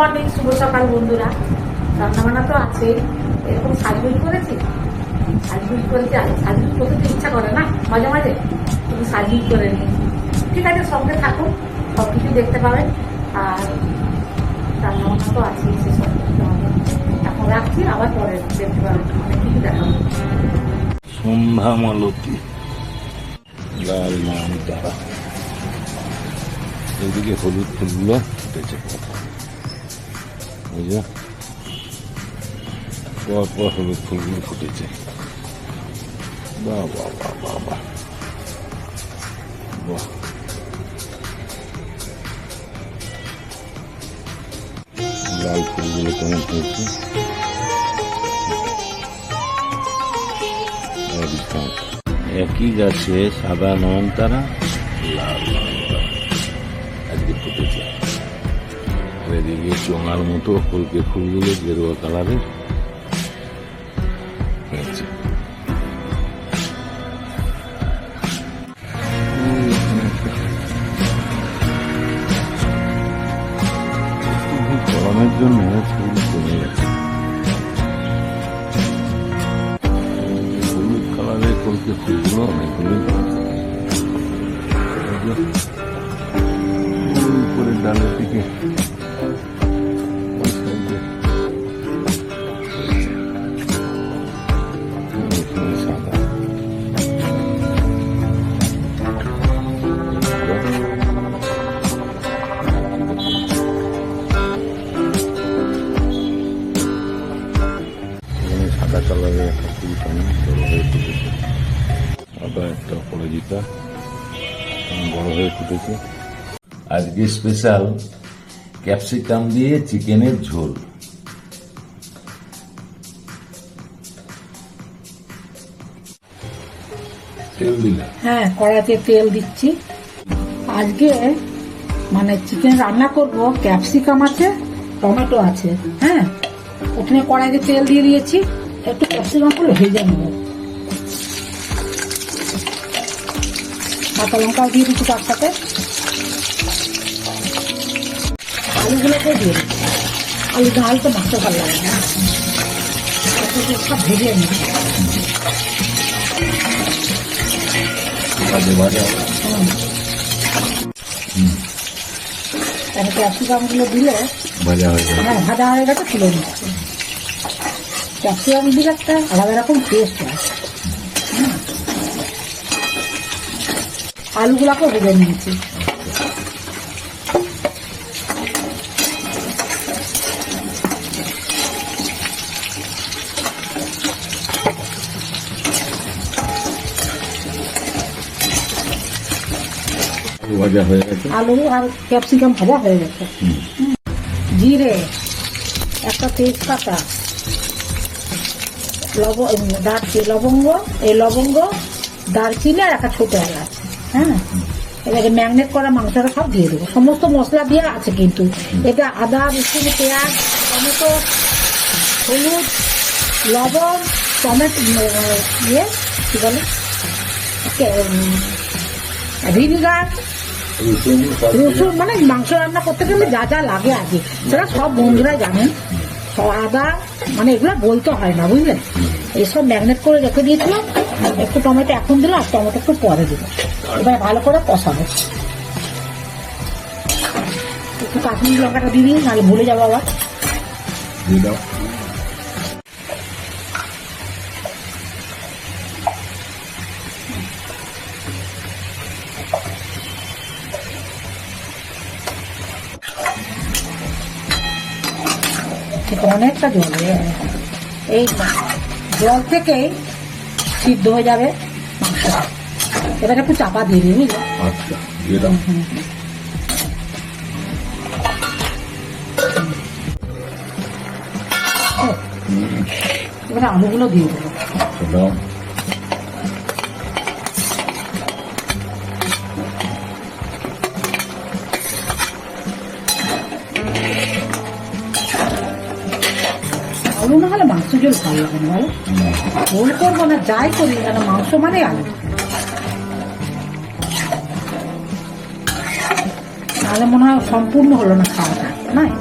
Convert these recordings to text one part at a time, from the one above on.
Morning শুভ সকাল বন্ধুরা। রান্নাবান্না তো আছে। এরকম সাজগুজ করেছি? সাজগুজ করেছি। সাজগুজ করতে ইচ্ছা করে না, মাঝে মাঝে। তুমি সাজগুজ করে নিই। ঠিক আছে, সঙ্গে থাকুন সব কিছু দেখতে পাবেন। আর রান্নাবান্না তো সেসব করতে হবে এখন রাখছি, আবার পরে দেখতে পাবেন। অনেক কিছু দেখাবো। সন্ধ্যা মালতী। লাল নাম এদিকে হলুদ ফুলগুলো বুঝলো পর পর হলুদ ফুলগুলো ফুটেছে। বাহ বাহ বাহ বাহ বাহ বাহ। লাল ফুলগুলো কেমন হয়েছে একই গাছে সাদা নয়নতারা, লাল আজকে ফুটেছে। আর এদিকে চোঙার মতো ফুলকে ফুলগুলো গেরুয়া কালারের। গরমের জন্য কালারের ডালের দিকে বড় হয়ে ফুটেছে। আজকে স্পেশাল ক্যাপসিকাম দিয়ে চিকেনের ঝোল। হ্যাঁ কড়াইতে তেল দিচ্ছি। আজকে মানে চিকেন রান্না করব ক্যাপসিকাম আছে, টমেটো আছে হ্যাঁ? ওখানে কড়াইতে তেল দিয়ে দিয়েছি, একটু ক্যাপসিকাম করে ভেজে নেব। কাঁচা লঙ্কাও দিয়ে দিচ্ছি তার সাথে আলুগুলোকে দিয়ে দিচ্ছি। আলু ডাল তো মাছটা ভালো লাগে না। সব ভেজে তাহলে ক্যাপসিকামগুলো দিলে হয়ে ভাজা হয়ে গেছে তুলে নিচ্ছি। ক্যাপসিকাম দিলে একটা আলাদা রকম টেস্ট হয়। আলুগুলাকে ভেজে নিয়েছি। ভাজা হয়ে গেছে। আলু আর ক্যাপসিকাম ভাজা হয়ে গেছে। জিরে একটা তেজপাতা লব দারচি লবঙ্গ এই লবঙ্গ দারচিনি আর একটা ছোট এলাচ। হ্যাঁ? এবারে ম্যাগনেট করা মাংসটা সব দিয়ে দেবো। সমস্ত মশলা দিয়ে আছে কিন্তু। এটা আদা, রসুন, পেঁয়াজ, টমেটো, হলুদ, লবণ, টমেটো ইয়ে কি বলে? ভিনিগার, রসুন মানে মাংস রান্না করতে গেলে যা যা লাগে আগে। সেটা সব বন্ধুরা জানেন। আদা মানে এগুলো বলতে হয় না, বুঝলেন? এসব ম্যাগনেট করে রেখে দিয়েছিলাম। একটু টমেটো এখন দিলাম, আর টমেটো একটু পরে দিল এবার ভালো করে কষাবো। একটু কাশ্মীর লঙ্কাটা দিই নাহলে ভুলে যাব আবার। অনেকটা জল, এই জল থেকেই সিদ্ধ হয়ে যাবে। এবার একটু চাপা দিয়ে দিই বুঝলি? আচ্ছা দিয়ে দাও। এবারে আলুগুলো দিয়ে দেবো। আলু না হলে মাংস ঝোল ভালো লাগে না বলো ঝোল করব না যাই করি কেন মাংস মানে আলু। তাহলে মনে হয় সম্পূর্ণ হলো না খাওয়াটা নয়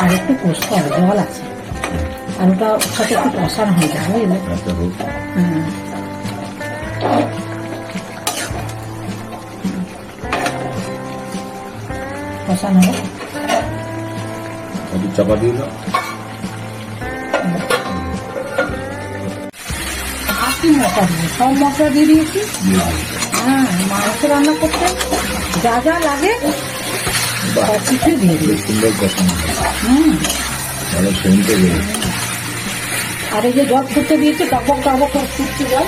আর একটু কষতে হবে জল আছে। ওর সাথে একটু কষানো হয়ে যাবে বুঝলে? হুম। কষানো। একটু চাপা দিয়ে দাও। মশলা সব মশলা দিয়ে দিয়েছি হ্যাঁ মাংস রান্না করতে যা যা লাগে সব কিছু দিয়ে দিই বেশ সুন্দর কষানো হবে। হুম আর এই যে জল ফুটতে দিয়েছি টপক টপক করে জল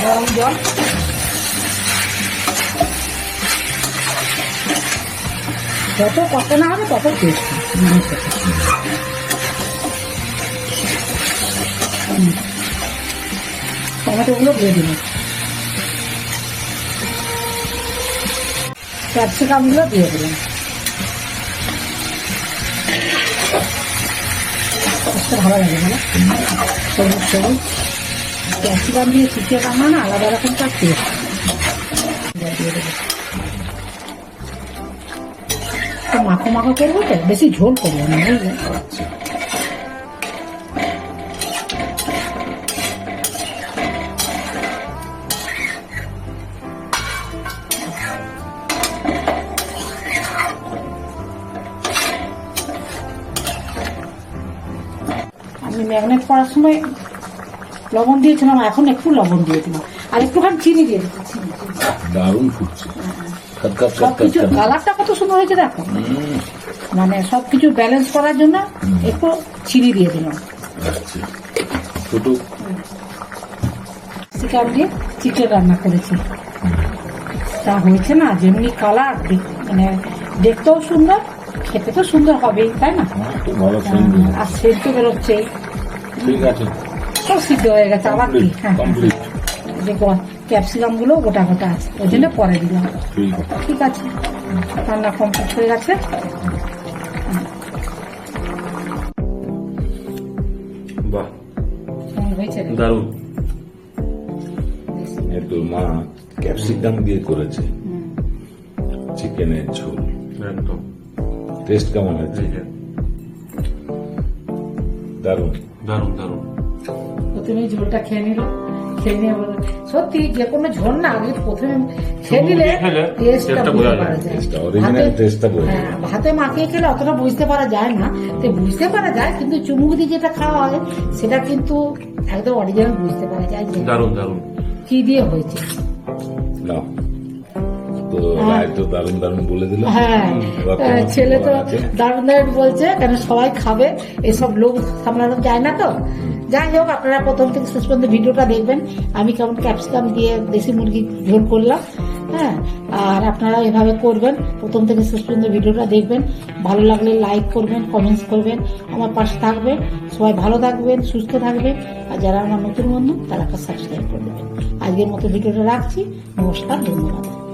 গরম জল যত কত না হবে তত টেস্ট টমেটোগুলো দিয়ে দিন। ক্যাপসিকামগুলো দিয়ে দিলাম দেখতে ভালো লাগে বলো সবুজ সবুজ। ক্যাপসিকাম দিয়ে চিকেন রান্না না, আলাদা রকম তার টেস্ট দিয়ে দেবো মাখো মাখো করব তো, বেশি ঝোল করব না, বুঝলে? ম্যাগনেট করার সময় লবণ দিয়েছিলাম এখন একটু লবণ দিয়ে দিলাম। আর একটুখানি চিনি দিয়ে দিচ্ছি চিনি, চিনি। দারুণ ফুটছে। খাত খাত খাত সব কিছু কালারটা কত সুন্দর হয়েছে দেখো। মানে সব কিছু ব্যালেন্স করার জন্য একটু চিনি দিয়ে দিলাম। আচ্ছা। চিকেন দিয়ে চিকেন রান্না করেছি। তা হয়েছে না যেমনি কালার মানে দেখতেও সুন্দর খেতে তো সুন্দর হবেই তাই না? সেন্ট হ্যাঁ, আর সেদ্ধ বেরোচ্ছে ঠিক আছে। সব সিদ্ধ হয়ে গেছে আবার কি? হ্যাঁ কমপ্লিট যে ক্যাপসিকামগুলো গোটা গোটা আছে ওই জন্য পরে দিলাম। ঠিক আছে। রান্না কমপ্লিট হয়ে গেছে। বাহ। কেমন হয়েছে রে? দারুণ। এ মা ক্যাপসিকাম দিয়ে করেছে। চিকেনের ঝোল। একদম। টেস্ট কেমন হয়েছে? যে, দারুণ দারুণ। প্রথমে ঝোলটা খেয়ে নিল। খেয়ে নিয়ে সত্যি যে কোনো ঝোল না আগে প্রথমে খেয়ে নিলে টেস্টটা বোঝা পারা যায়। ভাতে- হ্যাঁ, ভাতে মাখিয়ে খেলে অতটা বুঝতে পারা যায় না। তো বুঝতে পারা যায় কিন্তু চুমুক দিয়ে যেটা খাওয়া হয় সেটা কিন্তু একদম অরিজিনাল বুঝতে পারা যায় যে দারুণ দারুণ। কি দিয়ে হয়েছে। না তো হ্যাঁ। রায় তো দারুণ দারুণ বলে দিল। হ্যাঁ। তোমার ছেলে তো? দারুণ দারুণ বলছে কেন সবাই খাবে? এসব লোক সামলানো যায় না তো। যাই হোক আপনারা প্রথম থেকে শেষ পর্যন্ত ভিডিওটা দেখবেন। আমি কেমন ক্যাপসিকাম দিয়ে দেশি মুরগি ঝোল করলাম হ্যাঁ? আর আপনারা এভাবে করবেন প্রথম থেকে শেষ পর্যন্ত ভিডিওটা দেখবেন। ভালো লাগলে লাইক করবেন কমেন্টস করবেন আমার পাশে থাকবেন। সবাই ভালো থাকবেন সুস্থ থাকবেন। আর যারা আমার নতুন বন্ধু তারা সাবস্ক্রাইব করে দেবেন। আজকের মতো ভিডিওটা রাখছি। নমস্কার ধন্যবাদ।